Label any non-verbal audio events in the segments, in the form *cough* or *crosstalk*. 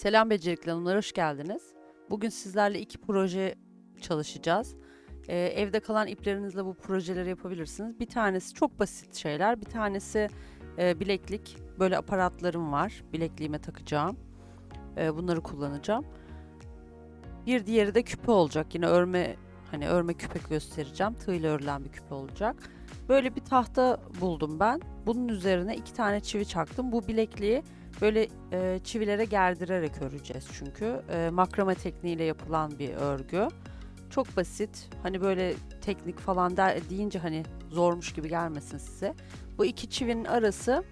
Selam Becerikli Hanımlar, hoş geldiniz. Bugün sizlerle iki proje çalışacağız. Ee, evde kalan iplerinizle bu projeleri yapabilirsiniz. Bir tanesi çok basit şeyler, bir tanesi e, bileklik. Böyle aparatlarım var, bilekliğime takacağım. Ee, bunları kullanacağım. Bir diğeri de küpe olacak. Yine örme hani örme küpe göstereceğim. Tığ ile örülen bir küpe olacak. Böyle bir tahta buldum ben. Bunun üzerine iki tane çivi çaktım. Bu bilekliği böyle e, çivilere gerdirerek öreceğiz çünkü. E, makrame tekniğiyle yapılan bir örgü. Çok basit. Hani böyle teknik falan der, deyince hani zormuş gibi gelmesin size. Bu iki çivinin arası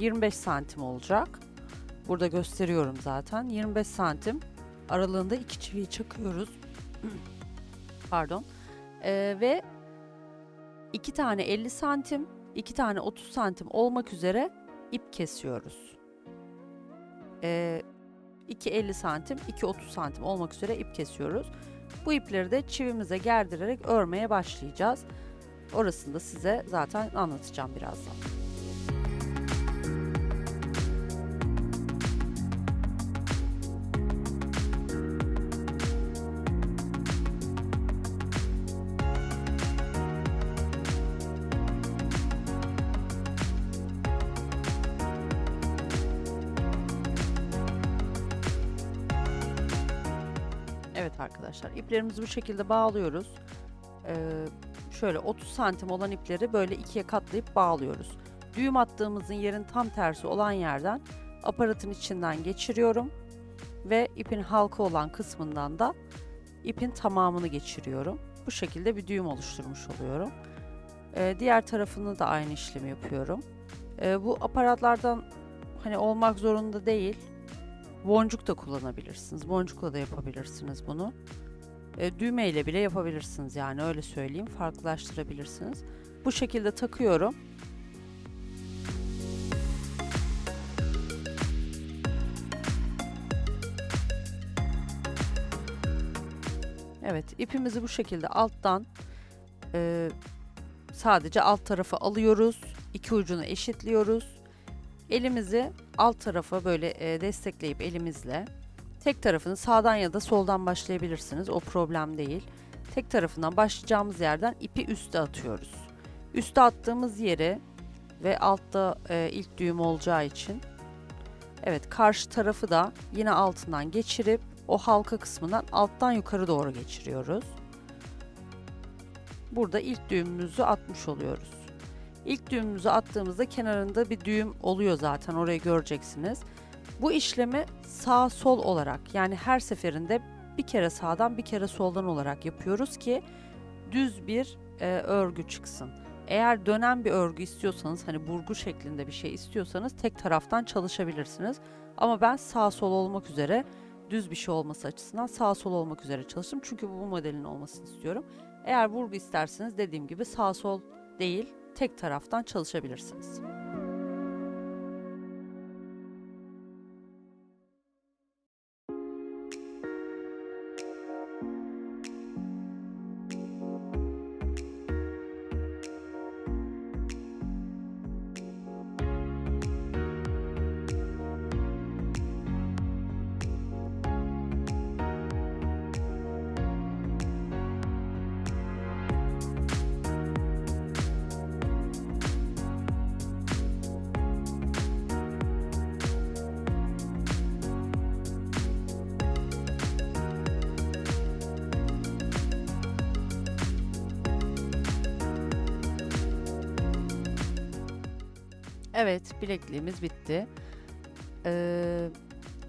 25 santim olacak. Burada gösteriyorum zaten. 25 santim aralığında iki çiviyi çakıyoruz. *clears throat* Pardon. E, ve iki tane 50 santim, iki tane 30 santim olmak üzere ip kesiyoruz. Ee, 2.50 santim, 2.30 santim olmak üzere ip kesiyoruz. Bu ipleri de çivimize gerdirerek örmeye başlayacağız. Orasını da size zaten anlatacağım birazdan. Arkadaşlar iplerimizi bu şekilde bağlıyoruz. Ee, şöyle 30 santim olan ipleri böyle ikiye katlayıp bağlıyoruz. Düğüm attığımızın yerin tam tersi olan yerden aparatın içinden geçiriyorum ve ipin halka olan kısmından da ipin tamamını geçiriyorum. Bu şekilde bir düğüm oluşturmuş oluyorum. Ee, diğer tarafını da aynı işlemi yapıyorum. Ee, bu aparatlardan hani olmak zorunda değil. Boncuk da kullanabilirsiniz. Boncukla da yapabilirsiniz bunu. E, düğme ile bile yapabilirsiniz yani öyle söyleyeyim. Farklılaştırabilirsiniz. Bu şekilde takıyorum. Evet ipimizi bu şekilde alttan e, sadece alt tarafı alıyoruz. İki ucunu eşitliyoruz. Elimizi alt tarafa böyle e, destekleyip elimizle tek tarafını sağdan ya da soldan başlayabilirsiniz. O problem değil. Tek tarafından başlayacağımız yerden ipi üste atıyoruz. Üste attığımız yeri ve altta e, ilk düğüm olacağı için evet karşı tarafı da yine altından geçirip o halka kısmından alttan yukarı doğru geçiriyoruz. Burada ilk düğümümüzü atmış oluyoruz. İlk düğümümüzü attığımızda kenarında bir düğüm oluyor zaten orayı göreceksiniz. Bu işlemi sağ sol olarak yani her seferinde bir kere sağdan bir kere soldan olarak yapıyoruz ki düz bir e, örgü çıksın. Eğer dönen bir örgü istiyorsanız hani burgu şeklinde bir şey istiyorsanız tek taraftan çalışabilirsiniz. Ama ben sağ sol olmak üzere düz bir şey olması açısından sağ sol olmak üzere çalıştım. Çünkü bu modelin olmasını istiyorum. Eğer vurgu isterseniz dediğim gibi sağ sol değil tek taraftan çalışabilirsiniz. Evet, bilekliğimiz bitti. Ee,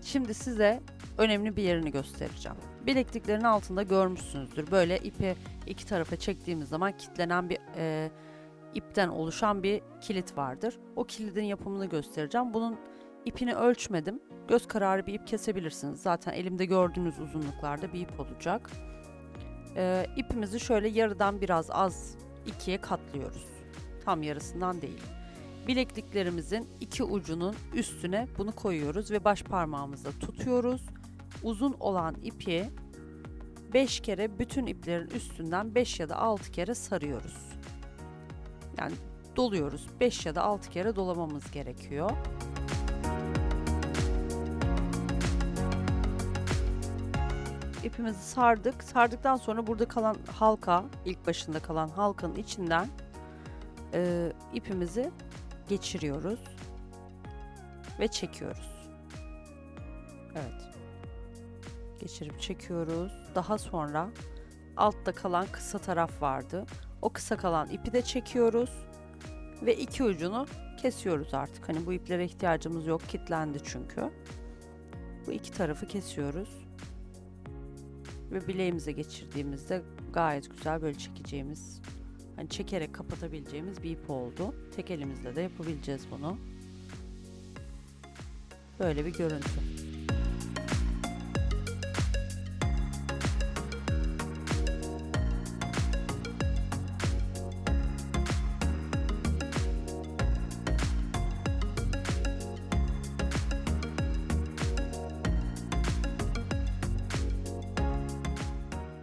şimdi size önemli bir yerini göstereceğim. Bilekliklerin altında görmüşsünüzdür. Böyle ipi iki tarafa çektiğimiz zaman kilitlenen bir e, ipten oluşan bir kilit vardır. O kilidin yapımını göstereceğim. Bunun ipini ölçmedim. Göz kararı bir ip kesebilirsiniz. Zaten elimde gördüğünüz uzunluklarda bir ip olacak. Ee, ipimizi şöyle yarıdan biraz az ikiye katlıyoruz. Tam yarısından değil bilekliklerimizin iki ucunun üstüne bunu koyuyoruz ve baş parmağımızla tutuyoruz. Uzun olan ipi 5 kere bütün iplerin üstünden 5 ya da 6 kere sarıyoruz. Yani doluyoruz. 5 ya da 6 kere dolamamız gerekiyor. ipimizi sardık. Sardıktan sonra burada kalan halka, ilk başında kalan halkanın içinden e, ipimizi geçiriyoruz ve çekiyoruz. Evet. Geçirip çekiyoruz. Daha sonra altta kalan kısa taraf vardı. O kısa kalan ipi de çekiyoruz ve iki ucunu kesiyoruz artık. Hani bu iplere ihtiyacımız yok. Kitlendi çünkü. Bu iki tarafı kesiyoruz. Ve bileğimize geçirdiğimizde gayet güzel böyle çekeceğimiz hani çekerek kapatabileceğimiz bir ip oldu. Tek elimizle de yapabileceğiz bunu. Böyle bir görüntü.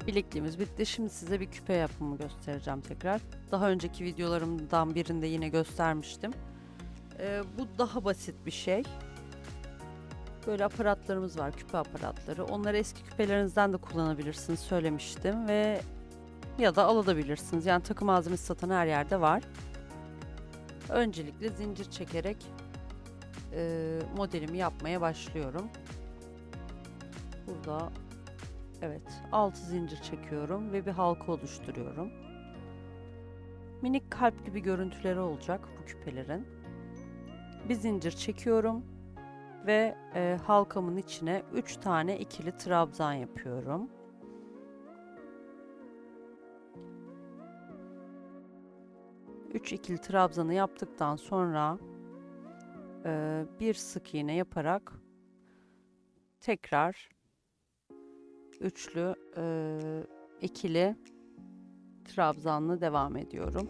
Bilekliğimiz bitti. Şimdi size bir küpe yapımı göstereceğim tekrar. Daha önceki videolarımdan birinde yine göstermiştim. Ee, bu daha basit bir şey. Böyle aparatlarımız var, küpe aparatları. Onları eski küpelerinizden de kullanabilirsiniz söylemiştim ve ya da alabilirsiniz. Yani takı malzemesi satan her yerde var. Öncelikle zincir çekerek e, modelimi yapmaya başlıyorum. Burada Evet, 6 zincir çekiyorum ve bir halka oluşturuyorum. Minik kalpli bir görüntüleri olacak bu küpelerin. Bir zincir çekiyorum ve e, halkamın içine 3 tane ikili trabzan yapıyorum. Üç ikili trabzanı yaptıktan sonra e, bir sık iğne yaparak tekrar üçlü, e, ikili trabzanlı devam ediyorum.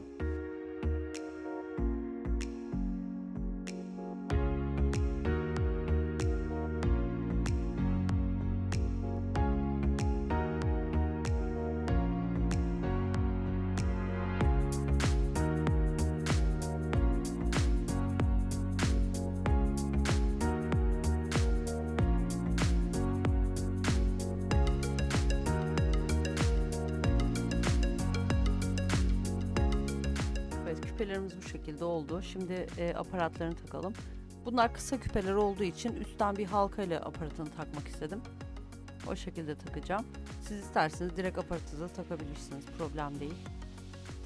Küpelerimiz bu şekilde oldu. Şimdi e, aparatlarını takalım. Bunlar kısa küpeler olduğu için üstten bir halka ile aparatını takmak istedim. O şekilde takacağım. Siz isterseniz direkt aparatınıza takabilirsiniz. Problem değil.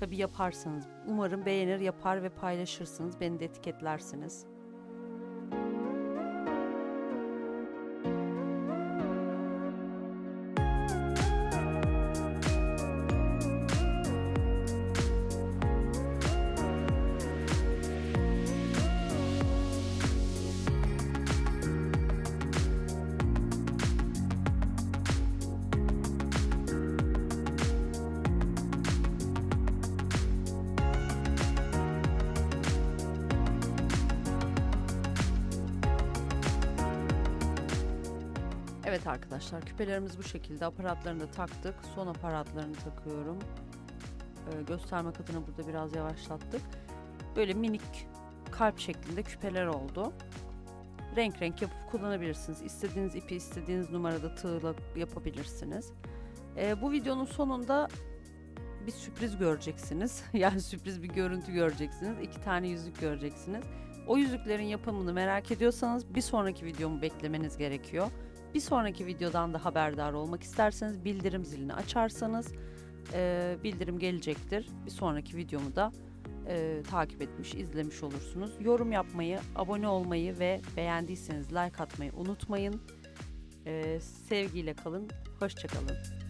Tabi yaparsanız. Umarım beğenir, yapar ve paylaşırsınız. Beni de etiketlersiniz. Evet arkadaşlar küpelerimiz bu şekilde. Aparatlarını da taktık. Son aparatlarını takıyorum. Ee, göstermek adına burada biraz yavaşlattık. Böyle minik kalp şeklinde küpeler oldu. Renk renk yapıp kullanabilirsiniz. İstediğiniz ipi istediğiniz numarada tığla yapabilirsiniz. Ee, bu videonun sonunda bir sürpriz göreceksiniz. *laughs* yani sürpriz bir görüntü göreceksiniz. İki tane yüzük göreceksiniz. O yüzüklerin yapımını merak ediyorsanız bir sonraki videomu beklemeniz gerekiyor. Bir sonraki videodan da haberdar olmak isterseniz bildirim zilini açarsanız e, bildirim gelecektir. Bir sonraki videomu da e, takip etmiş, izlemiş olursunuz. Yorum yapmayı, abone olmayı ve beğendiyseniz like atmayı unutmayın. E, sevgiyle kalın, hoşçakalın.